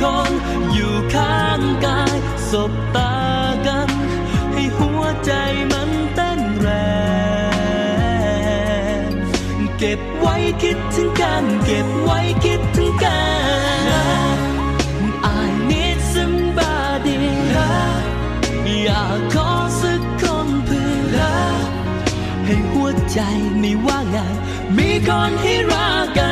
คนอยู่ข้างกายสบตากัน ให้หัวใจมันเต้นแรง เก็บไว้คิดถึงกัน เก็บไว้คิดถึงกัน I need somebody อยากขอสักคนเพื่อให้หัวใจไม่ว่างงานมีคนให้รักกัน